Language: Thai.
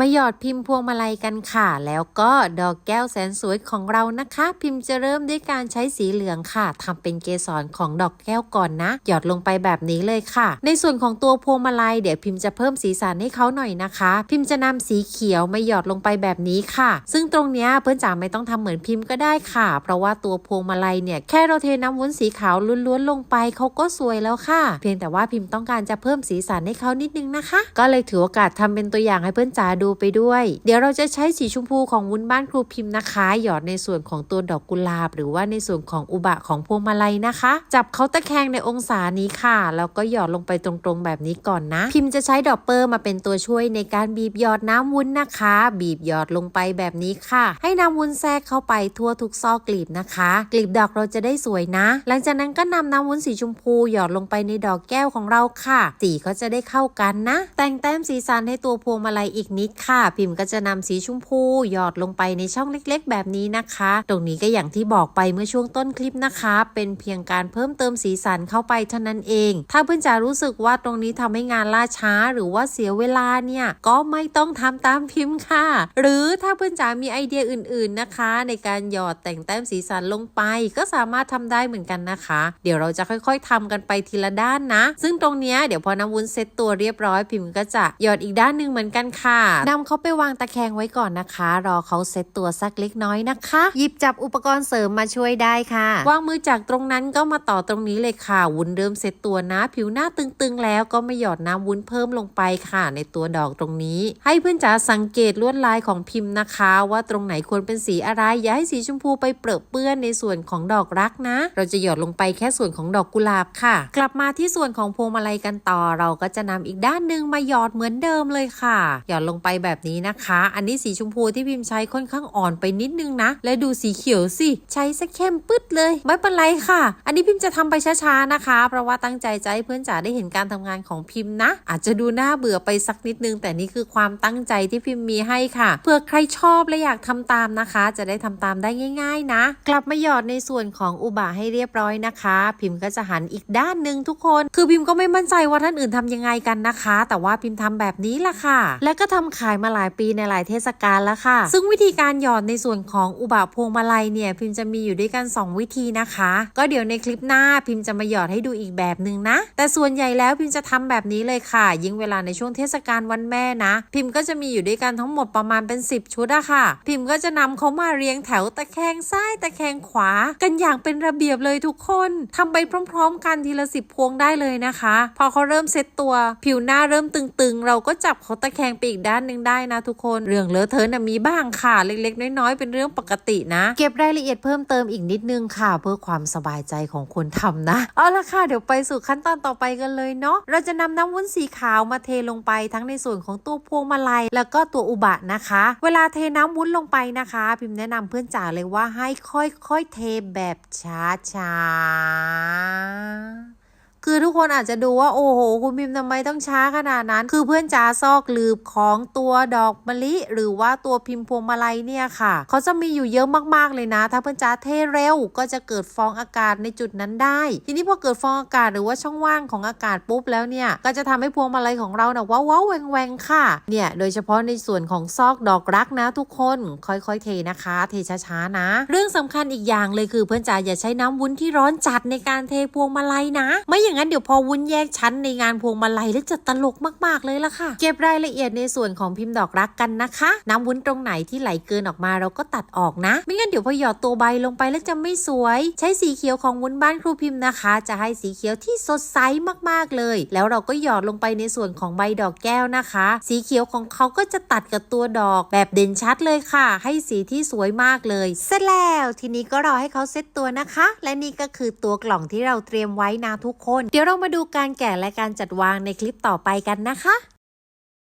มาหยอดพิมพ์พวงมาลัยกันค่ะ แล้วก็ดอกแก้วแสนสวยของเรานะคะ พิมพ์จะเริ่มด้วยการใช้สีเหลืองค่ะทำเป็นเกสรของดอกแก้วก่อนนะ หยอดลงไปแบบนี้เลยค่ะ ในส่วนของตัวพวงมาลัยเดี๋ยวพิมพ์จะเพิ่มสีสันให้เขาหน่อยนะคะ พิมพ์จะนำสีเขียวมาหยอดลงไปแบบนี้ค่ะ ซึ่งตรงนี้เพื่อนจ๋าไม่ต้องทำเหมือนพิมพ์ก็ได้ค่ะ เพราะว่าตัวพวงมาลัยเนี่ยแค่เราเทน้ำวุ้นสีขาวล้วนๆลงไปเขาก็สวยแล้วค่ะ เพียงแต่ว่าพิมพ์ต้องการจะเพิ่มสีสันให้เขานิดนึงนะคะ ก็เลยถือโอกาสทำเป็นตัวอย่างให้เพื่อนจ๋าดูไปด้วย เดี๋ยวเราจะใช้สีชมพูของวุ้นบ้านครูพิมพ์นะคะ หยอดในส่วนของตัวดอกกุหลาบ หรือว่าในส่วนของอุบะของพวงมาลัยนะคะ จับเขาตะแคงในองศานี้ค่ะแล้วก็หยอดลงไปตรงๆแบบนี้ก่อนนะ พิมพ์จะใช้ดอกเปอร์มาเป็นตัวช่วยในการบีบหยอดน้ำวุ้นนะคะ บีบหยอดลงไปแบบนี้ค่ะ ให้น้ำวุ้นแทรกเข้าไปทั่วทุกซอกกลีบนะคะ กลีบดอกเราจะได้สวยนะ หลังจากนั้นก็นำน้ำวุ้นสีชมพูหยอดลงไปในดอกแก้วของเราค่ะ สีเขาจะได้เข้ากันนะ แต่งแต้มสีสันให้ตัวพวงมาลัยอีกนิดค่ะ พิมพ์ก็จะนำสีชมพูหยอดลงไปในช่องเล็กๆ แบบนี้นะคะ ตรงนี้ก็อย่างที่บอกไปเมื่อช่วงต้นคลิปนะคะ เป็นเพียงการเพิ่มเติมสีสันเข้าไปเท่านั้นเอง ถ้าเพื่อนจ๋ารู้สึกว่าตรงนี้ทำให้งานล่าช้าหรือว่าเสียเวลาเนี่ยก็ไม่ต้องทำตามพิมพ์ค่ะ หรือถ้าเพื่อนจ๋ามีไอเดียอื่นๆนะคะ ในการหยอดแต่งแต้มสีสันลงไป ก็สามารถทำได้เหมือนกันนะคะ เดี๋ยวเราจะค่อยๆทำกันไปทีละด้านนะ ซึ่งตรงนี้เดี๋ยวพอน้ำวุ้นเซตตัวเรียบร้อยพิมพ์ก็จะหยอดอีกด้านหนึ่งเหมือนกันค่ะนำเขาไปวางตะแคงไว้ก่อนนะคะ รอเขาเซตตัวสักเล็กน้อยนะคะ หยิบจับอุปกรณ์เสริมมาช่วยได้ค่ะ วางมือจากตรงนั้นก็มาต่อตรงนี้เลยค่ะ วุ้นเริ่มเซตตัวนะ ผิวหน้าตึงๆ แล้วก็ไม่หยอดน้ำวุ้นเพิ่มลงไปค่ะ ในตัวดอกตรงนี้ ให้เพื่อนจ๋าสังเกตลวดลายของพิมพ์นะคะ ว่าตรงไหนควรเป็นสีอะไรอย่าให้สีชมพูไปเปรอะเปื้อนในส่วนของดอกรักนะ เราจะหยอดลงไปแค่ส่วนของดอกกุหลาบค่ะ กลับมาที่ส่วนของพวงมาลัยกันต่อ เราก็จะนำอีกด้านหนึ่งมาหยอดเหมือนเดิมเลยค่ะ หยอดลงไปแบบนี้นะคะ อันนี้สีชมพูที่พิมพ์ใช้ค่อนข้างอ่อนไปนิดนึงนะ และดูสีเขียวสิ ใช้สักเข้มปึ๊ดเลย ไม่เป็นไรค่ะ อันนี้พิมพ์จะทำไปช้าๆนะคะ เพราะว่าตั้งใจจะให้เพื่อนจ๋าได้เห็นการทำงานของพิมพ์นะ อาจจะดูน่าเบื่อไปสักนิดนึง แต่นี่คือความตั้งใจที่พิมพ์มีให้ค่ะเผื่อใครชอบและอยากทำตามนะคะ จะได้ทำตามได้ง่าย ๆ นะ กลับมาหยอดในส่วนของอุบะให้เรียบร้อยนะคะ พิมพ์ก็จะหันอีกด้านหนึ่งทุกคน คือพิมพ์ก็ไม่มั่นใจว่าท่านอื่นทำยังไงกันนะคะ แต่ว่าพิมพ์ทำแบบนี้ล่ะค่ะ และก็ทำขายมาหลายปีในหลายเทศกาลแล้วค่ะ ซึ่งวิธีการหยอดในส่วนของอุบะพวงมาลัยเนี่ยพิมจะมีอยู่ด้วยกัน 2 วิธีนะคะ ก็เดี๋ยวในคลิปหน้าพิมจะมาหยอดให้ดูอีกแบบหนึ่งนะ แต่ส่วนใหญ่แล้วพิมจะทำแบบนี้เลยค่ะ ยิ่งเวลาในช่วงเทศกาลวันแม่นะ พิมก็จะมีอยู่ด้วยกันทั้งหมดประมาณเป็น 10 ชุดอะค่ะ พิมก็จะนำเขามาเรียงแถวตะแคงซ้ายตะแคงขวา กันอย่างเป็นระเบียบเลยทุกคนทำไปพร้อม ๆ กันทีละสิบพวงได้เลยนะคะ พอเขาเริ่มเซตตัว ผิวหน้าเริ่มตึงๆ เราก็จับเขาตะแคงไปอีกด้านหนึ่งได้นะทุกคนเรื่องเลอะเทอะนะมีบ้างค่ะเล็กๆ น้อยๆ เป็นเรื่องปกตินะ เก็บรายละเอียดเพิ่มเติมอีกนิดนึงค่ะ เพื่อความสบายใจของคนทำนะเอาละค่ะเดี๋ยวไปสู่ขั้นตอนต่อไปกันเลยเนาะเราจะนำน้ำวุ้นสีขาวมาเทลงไปทั้งในส่วนของตัวพวงมาลัย แล้วก็ตัวอุบะนะคะ เวลาเทน้ำวุ้นลงไปนะคะ พิมพ์แนะนำเพื่อนจ๋าเลยว่าให้ค่อยๆเทแบบช้าๆ คือทุกคนอาจจะดูว่าโอ้โห คุณพิมพ์ทำไมต้องช้าขนาดนั้น คือเพื่อนจ๋าซอกหลืบของตัวดอกมะลิ หรือว่าตัวพิมพ์พวงมาลัยเนี่ยค่ะเขาจะมีอยู่เยอะมากๆเลยนะ ถ้าเพื่อนจ๋าเทเร็วก็จะเกิดฟองอากาศในจุดนั้นได้ ทีนี้พอเกิดฟองอากาศหรือว่าช่องว่างของอากาศปุ๊บแล้วเนี่ยก็จะทำให้พวงมาลัยของเราเน่ะว้าววแหวงแหวงค่ะเนี่ยโดยเฉพาะในส่วนของซอกดอกรักนะ ทุกคนค่อยๆ เทนะคะ เทช้าๆนะ เรื่องสำคัญอีกอย่างเลยคือเพื่อนจ๋าอย่าใช้น้ำวุ้นที่ร้อนจัดในการเทพวงมาลัยนะ ไม่อย่างอย่างนั้นเดี๋ยวพอวุ้นแยกชั้นในงานพวงมาลัยแล้วจะตลกมากๆเลยล่ะค่ะ เก็บรายละเอียดในส่วนของพิมพ์ดอกรักกันนะคะ น้ำวุ้นตรงไหนที่ไหลเกินออกมาเราก็ตัดออกนะ ไม่งั้นเดี๋ยวพอหยอดตัวใบลงไปแล้วจะไม่สวย ใช้สีเขียวของวุ้นบ้านครูพิมพ์นะคะ จะให้สีเขียวที่สดใสมากๆเลย แล้วเราก็หยอดลงไปในส่วนของใบดอกแก้วนะคะ สีเขียวของเขาก็จะตัดกับตัวดอกแบบเด่นชัดเลยค่ะ ให้สีที่สวยมากเลยเสร็จแล้วทีนี้ก็รอให้เขาเซตตัวนะคะ และนี่ก็คือตัวกล่องที่เราเตรียมไว้นะทุกคนเดี๋ยวเรามาดูการแกะและการจัดวางในคลิปต่อไปกันนะคะ